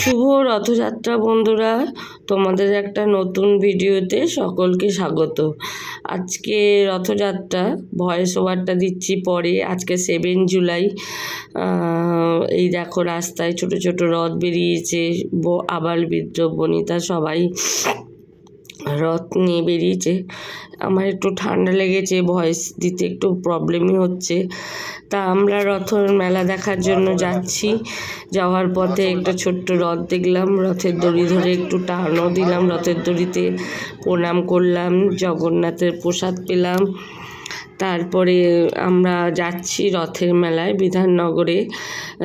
শুভ রথযাত্রা বন্ধুরা, তোমাদের একটা নতুন ভিডিওতে সকলকে স্বাগত। আজকে রথযাত্রা, ভয়েস ওভারটা দিচ্ছি পরে, আজকে সেভেন জুলাই। এই দেখো রাস্তায় ছোট ছোট রথ বেরিয়েছে আবাল বৃদ্ধ বনিতা সবাই রথ নিয়ে বেরিয়েছে। আমার একটু ঠান্ডা লেগেছে ভয়েস দিতে একটু প্রবলেমই হচ্ছে। তা আমরা রথের মেলা দেখার জন্য যাচ্ছি। যাওয়ার পথে একটা ছোট্ট রথ দেখলাম রথের দড়ি ধরে একটু টানও দিলাম রথের দড়িতে প্রণাম করলাম জগন্নাথের প্রসাদ পেলাম। তারপরে আমরা যাচ্ছি রথের মেলায় বিধাননগরে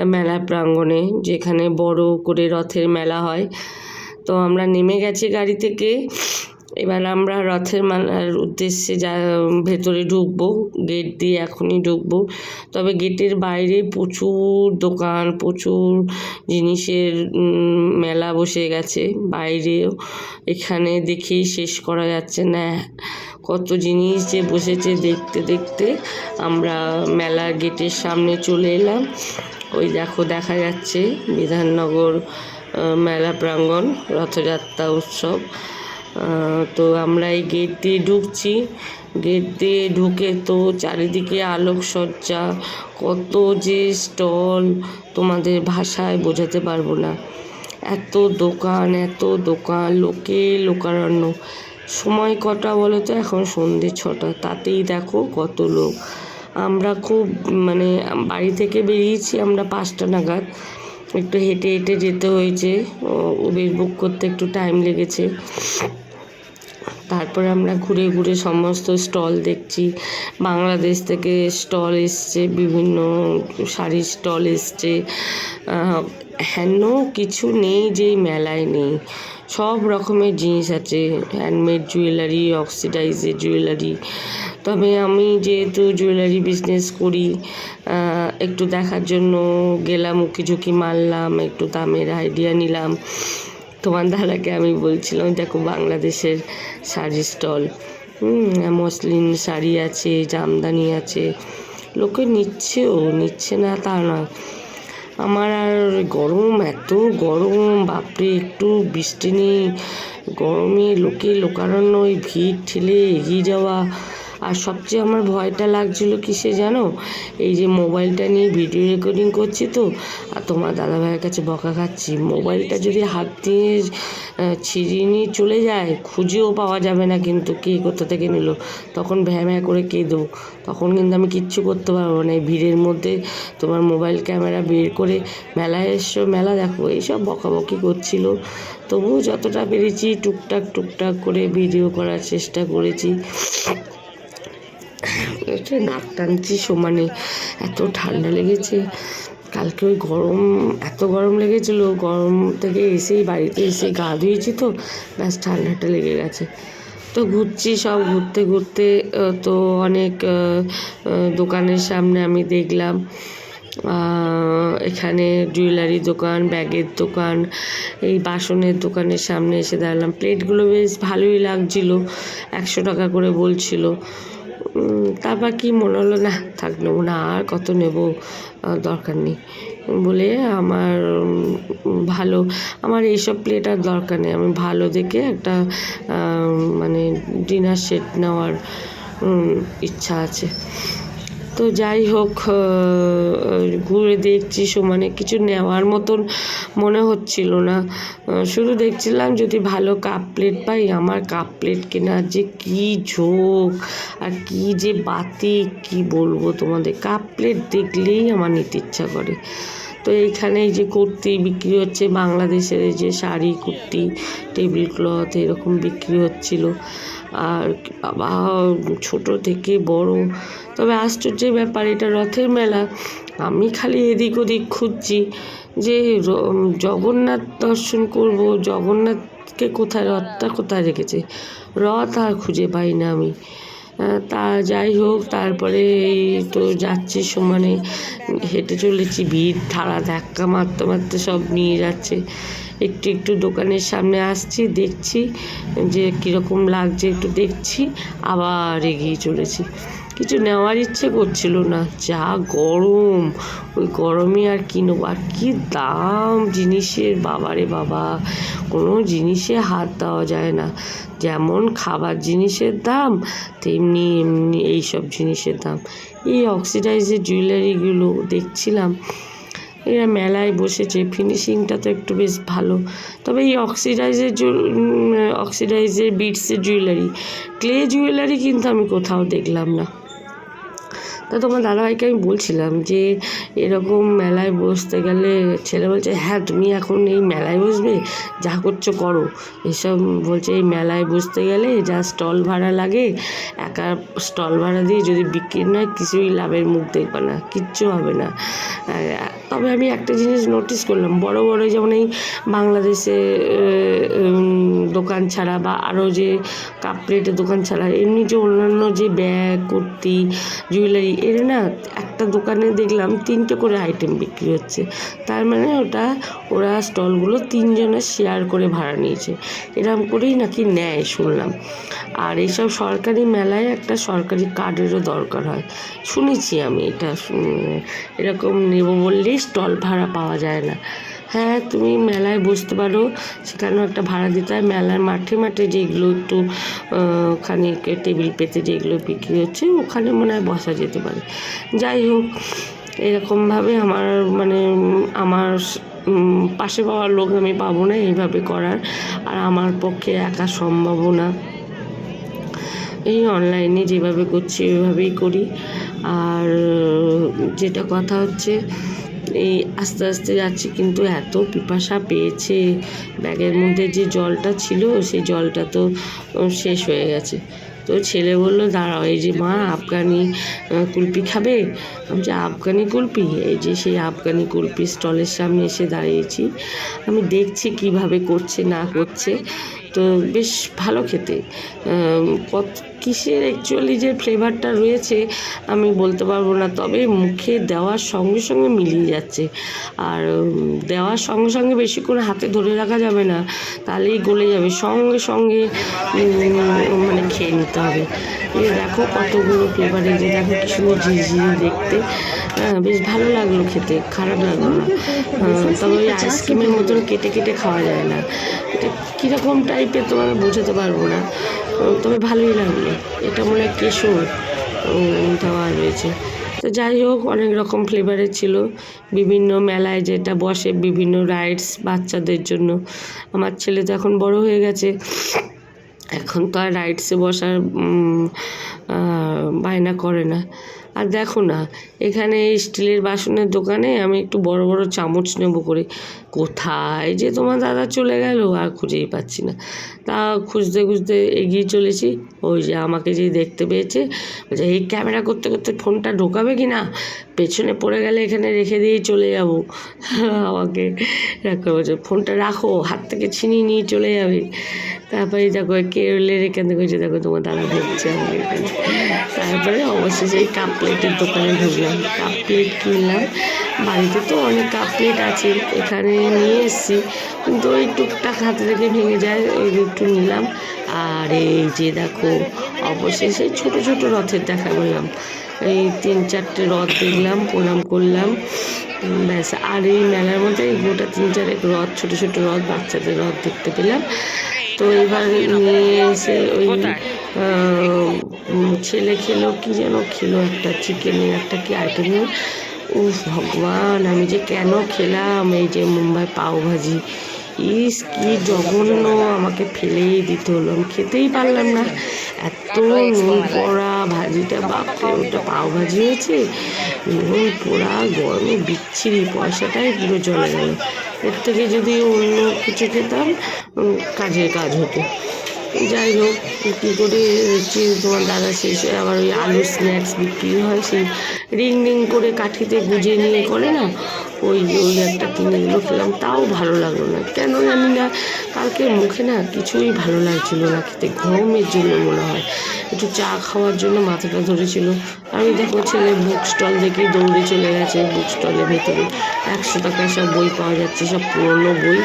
মেলা প্রাঙ্গণে যেখানে বড় করে রথের মেলা হয়। তো আমরা নেমে গেছি গাড়ি থেকে। এবার আমরা রথের মালার উদ্দেশ্যে যা ভেতরে ঢুকবো গেট দিয়ে এখনই ঢুকবো। তবে গেটের বাইরে প্রচুর দোকান, প্রচুর জিনিসের মেলা বসে গেছে। বাইরেও এখানে দেখেই শেষ করা যাচ্ছে না। কত জিনিস যে বসেছে দেখতে দেখতে আমরা মেলার গেটের সামনে চলে এলাম। ওই দেখো দেখা যাচ্ছে বিধাননগর মেলা প্রাঙ্গণ, রথযাত্রা উৎসব। তো আমরা এই গেট দিয়ে ঢুকছি। গেট দিয়ে ঢুকে তো চারিদিকে আলোকসজ্জা, কত যে স্টল তোমাদের ভাষায় বোঝাতে পারব না। এত দোকান এত দোকান, লোকে লোকারণ্য। সময় কটা বলো তো? এখন সন্ধে ছটা। তাতেই দেখো কত লোক। আমরা খুব মানে বাড়ি থেকে বেরিয়েছি আমরা পাঁচটা নাগাদ। একটু হেঁটে হেঁটে যেতে হয়েছে। উবের বুক করতে একটু টাইম লেগেছে। তারপরে আমরা ঘুরে ঘুরে সমস্ত স্টল দেখছি। বাংলাদেশ থেকে স্টল এসছে, বিভিন্ন শাড়ির স্টল এসছে। হেন কিছু নেই যে মেলায় নেই। সব রকমের জিনিস আছে হ্যান্ডমেড জুয়েলারি অক্সিডাইজের জুয়েলারি তবে আমি যেহেতু জুয়েলারি বিজনেস করি একটু দেখার জন্য গেলাম উকি ঝুঁকি মারলাম, একটু দামের আইডিয়া নিলাম। তোমার দাদাকে আমি বলছিলাম, দেখো বাংলাদেশের শাড়ি স্টল। মসলিন শাড়ি আছে, জামদানি আছে। লোকে নিচ্ছেও, নিচ্ছে না তা না আমার আর গরম, এত গরম, বাপরে, একটু বৃষ্টি নেই। গরমে লোকে লোকারণ্য ওই ভিড়, ঠেলে এগিয়ে যাওয়া। আর সবচেয়ে আমার ভয়টা লাগছিল কিসে জানো? এই যে মোবাইলটা নিয়ে ভিডিও রেকর্ডিং করছি তো, আর তোমার দাদাভাইয়ের কাছে বকা খাচ্ছি। মোবাইলটা যদি হাত দিয়ে ছিঁড়িয়ে নিয়ে চলে যায়, খুঁজেও পাওয়া যাবে না কিন্তু কে কোথা থেকে নিল। তখন ভ্যা ভ্যা করে কেঁদো। তখন কিন্তু আমি কিচ্ছু করতে পারব না। এই ভিড়ের মধ্যে তোমার মোবাইল ক্যামেরা বের করে মেলায় এসো, মেলা দেখো, এইসব বকাবকি করছিল। তবুও যতটা পেরেছি টুকটাক টুকটাক করে ভিডিও করার চেষ্টা করেছি। এটা নাক টানছি, সমানে এত ঠান্ডা লেগেছে। কালকে ওই গরম, এত গরম লেগেছিল, গরম থেকে এসেই বাড়িতে এসে গা ধুয়েছি তো, ব্যাস ঠান্ডাটা লেগে গেছে। তো ঘুরছি সব, ঘুরতে ঘুরতে তো অনেক দোকানের সামনে আমি দেখলাম এখানে জুয়েলারি দোকান, ব্যাগের দোকান, এই বাসনের দোকানের সামনে এসে দাঁড়ালাম। প্লেটগুলো বেশ ভালোই লাগছিল, একশো টাকা করে বলছিল। তারপর কি মনে হলো, না, থাক, নেব না, আর কত নেব দরকার নেই। বলে আমার ভালো, আমার এইসব প্লেট আর দরকার নেই। আমি ভালো দেখে একটা মানে ডিনার সেট নেওয়ার ইচ্ছা আছে। তো যাই হোক ঘুরে দেখছি সমানে, কিছু নেওয়ার মতন মনে হচ্ছিল না। শুধু দেখছিলাম যদি ভালো কাপ প্লেট পাই, আমার কাপ প্লেট কেনার যে কি ঝোঁক, আর কি যে বাতি, কি বলব তোমাদের? কাপ প্লেট দেখলেই আমার নিতে ইচ্ছা করে। তো এইখানে এই যে কুর্তি বিক্রি হচ্ছে, বাংলাদেশের যে শাড়ি, কুর্তি, টেবিল ক্লথ এরকম বিক্রি হচ্ছিল। আর বাবা ছোট থেকে বড়। তবে আশ্চর্যের ব্যাপার, এটা রথের মেলা। আমি খালি এদিক ওদিক খুঁজছি যে জগন্নাথ দর্শন করব। জগন্নাথকে কোথায়, রথটা কোথায় রেখেছে? রথ আর খুঁজে পাই না আমি। তা যাই হোক, তারপরে এই তো যাচ্ছি সমানে। হেঁটে চলেছি, ভিড় ধারা ধাক্কা মারতে মারতে সব নিয়ে যাচ্ছে। একটু একটু দোকানের সামনে আসছি, দেখছি যে কীরকম লাগছে, একটু দেখছি, আবার এগিয়ে চলেছি। কিছু নেওয়ার ইচ্ছে করছিল না, যা গরম, ওই গরমে আর কিনবো আর কি দাম জিনিসের, বাবারে বাবা, কোনো জিনিসে হাত দেওয়া যায় না। যেমন খাবার জিনিসের দাম, তেমনি এমনি এইসব জিনিসের দাম। এই অক্সিডাইজের জুয়েলারিগুলো দেখছিলাম এরা মেলায় বসেছে। ফিনিশিংটা তো একটু বেশ ভালো। তবে এই অক্সিডাইজের অক্সিডাইজের বিটসের জুয়েলারি ক্লে জুয়েলারি কিন্তু আমি কোথাও দেখলাম না। তা তোমার দাদাভাইকে আমি বলছিলাম যে, এরকম মেলায় বসতে গেলে ছেলে বলছে হ্যাঁ তুমি এখন এই মেলায় বসবে? যা করছ করো। এসব বলছে, এই মেলায় বসতে গেলে যা স্টল ভাড়া লাগে, একা স্টল ভাড়া দিয়ে যদি বিক্রি নয় কিছুই লাভের মুখ দেখবে না, কিচ্ছু হবে না। তবে আমি একটা জিনিস নোটিস করলাম, বড় বড় যেমন এই বাংলাদেশে দোকান ছাড়া বা আরও যে কাপ প্লেটের দোকান ছাড়া, এমনি যে অন্যান্য যে ব্যাগ, কুর্তি জুয়েলারি এর না একটা দোকানে দেখলাম তিনটে করে আইটেম বিক্রি হচ্ছে। তার মানে ওটা, ওরা স্টলগুলো তিনজনে শেয়ার করে ভাড়া নিয়েছে। এরকম করেই নাকি নেয় শুনলাম। আর এইসব সরকারি মেলায় একটা সরকারি কার্ডেরও দরকার হয়। শুনেছি আমি এটা এরকম নেব বললেই স্টল ভাড়া পাওয়া যায় না। হ্যাঁ তুমি মেলায় বসতে পারো, সেখানেও একটা ভাড়া দিতে হয়। মেলার মাঠে মাঠে যেগুলো একটু ওখানে টেবিল পেতে যেগুলো বিক্রি হচ্ছে, ওখানে মনে হয় বসা যেতে পারে। যাই হোক, এরকমভাবে আমার মানে আমার পাশে পাওয়ার লোক আমি পাবো না এইভাবে করার, আর আমার পক্ষে একা সম্ভবও না। এই অনলাইনে যেভাবে করছি, ওইভাবেই করি। আর, যেটা কথা হচ্ছে এই আস্তে আস্তে যাচ্ছি, কিন্তু এত পিপাসা পেয়েছে। ব্যাগের মধ্যে যে জলটা ছিল, সেই জলটা তো শেষ হয়ে গেছে। তো ছেলে বলল, দাঁড়াও, এই যে মা আফগানি কুলপি খাবে? আমি যে, আফগানি কুলপি? এই যে, সেই আফগানি কুলপি স্টলের সামনে এসে দাঁড়িয়েছি। আমি দেখছি কীভাবে করছে, না করছে। তো বেশ ভালো খেতে। কত কিসের অ্যাকচুয়ালি যে ফ্লেভারটা রয়েছে, আমি বলতে পারব না, তবে মুখে দেওয়ার সঙ্গে সঙ্গে মিলিয়ে যাচ্ছে। আর দেওয়ার সঙ্গে সঙ্গে বেশি করে হাতে ধরে রাখা যাবে না, তাহলেই গলে যাবে। সঙ্গে সঙ্গে মানে খেয়ে নিতে হবে। এই দেখো কতগুলো ফ্লেভার যে দেখো কি সুন্দর দেখতে। হ্যাঁ বেশ ভালো লাগল খেতে, খারাপ লাগল না। তবে ওই আইসক্রিমের মতন কেটে কেটে খাওয়া যায় না। এটা কীরকম টাইপের তোমাকে বোঝাতে পারব না। তবে ভালোই লাগল। এটা মনে হয় কেশর দেওয়া রয়েছে। তো যাই হোক, অনেক রকম ফ্লেভারের ছিল। বিভিন্ন মেলায় যেটা বসে, বিভিন্ন রাইডস বাচ্চাদের জন্য। আমার ছেলে তো এখন বড় হয়ে গেছে। এখন তো আর রাইডসে বসার বায়না করে না। আর দেখো না, এখানে এই স্টিলের বাসনের দোকানে আমি একটু বড় বড় চামচ নেব করে। কোথায় যে তোমার দাদা চলে গেল, আর খুঁজেই পাচ্ছি না। তা খুঁজতে খুঁজতে এগিয়ে চলেছি। ওই যে আমাকে যে দেখতে পেয়েছে, বলছে, এই ক্যামেরা করতে করতে ফোনটা ঢোকাবে কি না? পেছনে পড়ে গেলে এখানে রেখে দিয়েই চলে যাব। আমাকে বলছে, ফোনটা রাখো, হাত থেকে ছিনিয়ে নিয়ে চলে যাবে। তারপরে দেখো, কেরলের এখান থেকে দেখো তোমার দাদা এখানে। তারপরে অবশেষে এই কাপ প্লেটের দোকানে ঢুকলাম। কাপ প্লেট কিনলাম। বাড়িতে তো অনেক কাপ প্লেট আছে, এখানে নিয়ে এসেছি। কিন্তু ওই টুকটাক হাতে থেকে ভেঙে যায় ওই একটু নিলাম। আর এই যে দেখো, অবশেষে ছোট ছোট রথের দেখা পেলাম। এই তিন চারটে রথ দেখলাম, প্রণাম করলাম। ব্যাস, আর এই মেলার মধ্যে গোটা তিন চারেক রথ, ছোট ছোট রথ, বাচ্চাদের রথ দেখতে পেলাম। তো এবার নিয়ে এসে ওই ছেলে খেলো, কি যেন খেলো একটা চিকেনের একটা কি আইটেম উফ, ভগবান, আমি যে কেন খেলাম এই যে মুম্বাই পাও ভাজি। ইস, কি জঘন্য, আমাকে ফেলেই দিতে হলো। আমি খেতেই পারলাম না। এত নুন পোড়া ভাজিটা, বাপরে, ওটা পাও ভাজি হয়েছে? নুন পোড়া, গরমে, বিচ্ছিরি, পয়সাটাই পুরো চলে গেল। এর থেকে যদি অন্য কিছু খেতাম কাজের কাজ হতো। যাই হোক, কী করে হচ্ছে, তোমার দাদা শেষ হয়ে আবার ওই আলু স্ন্যাক্স বিক্রি হয়, সেই রিং রিং করে কাঠিতে গুজে নিয়ে করে না, ওই ওই একটা কিনে দিল খেলাম, তাও ভালো লাগল না। কেন জানি না, কালকে মুখে না কিছুই ভালো লাগছিল না খেতে গরমের জন্য মনে হয়। একটু চা খাওয়ার জন্য মাথাটা ধরেছিল। আমি দেখো ছেলে বুক স্টল দেখে দৌড়ে চলে গেছে বুক স্টলের ভেতরে। একশো টাকায় সব বই পাওয়া যাচ্ছে সব পুরনো বই।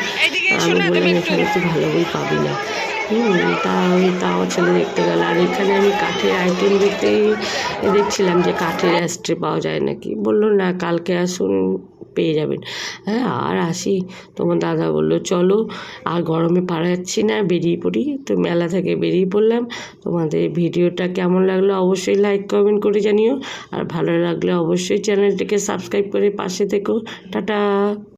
আমি বললাম এখানে তো ভালো বই পাবি না। হুম তা ওই তাও ছেলে দেখতে গেল। আর এখানে আমি কাঠের আইটেম দেখতে দেখছিলাম যে কাঠের অ্যাস্ট্রে পাওয়া যায় নাকি। বলল না কালকে আসুন। পেয়ে যাবেন। হ্যাঁ আর আসি। তোমার দাদা বলল, চলো, আর গরমে পারা যাচ্ছি না, বেরিয়ে পড়ি। তো মেলা থেকে বেরিয়ে পড়লাম। তোমাদের ভিডিওটা কেমন লাগল অবশ্যই লাইক কমেন্ট করে জানিও। আর ভালো লাগলে অবশ্যই চ্যানেলটিকে সাবস্ক্রাইব করে পাশে থেকো। টাটা!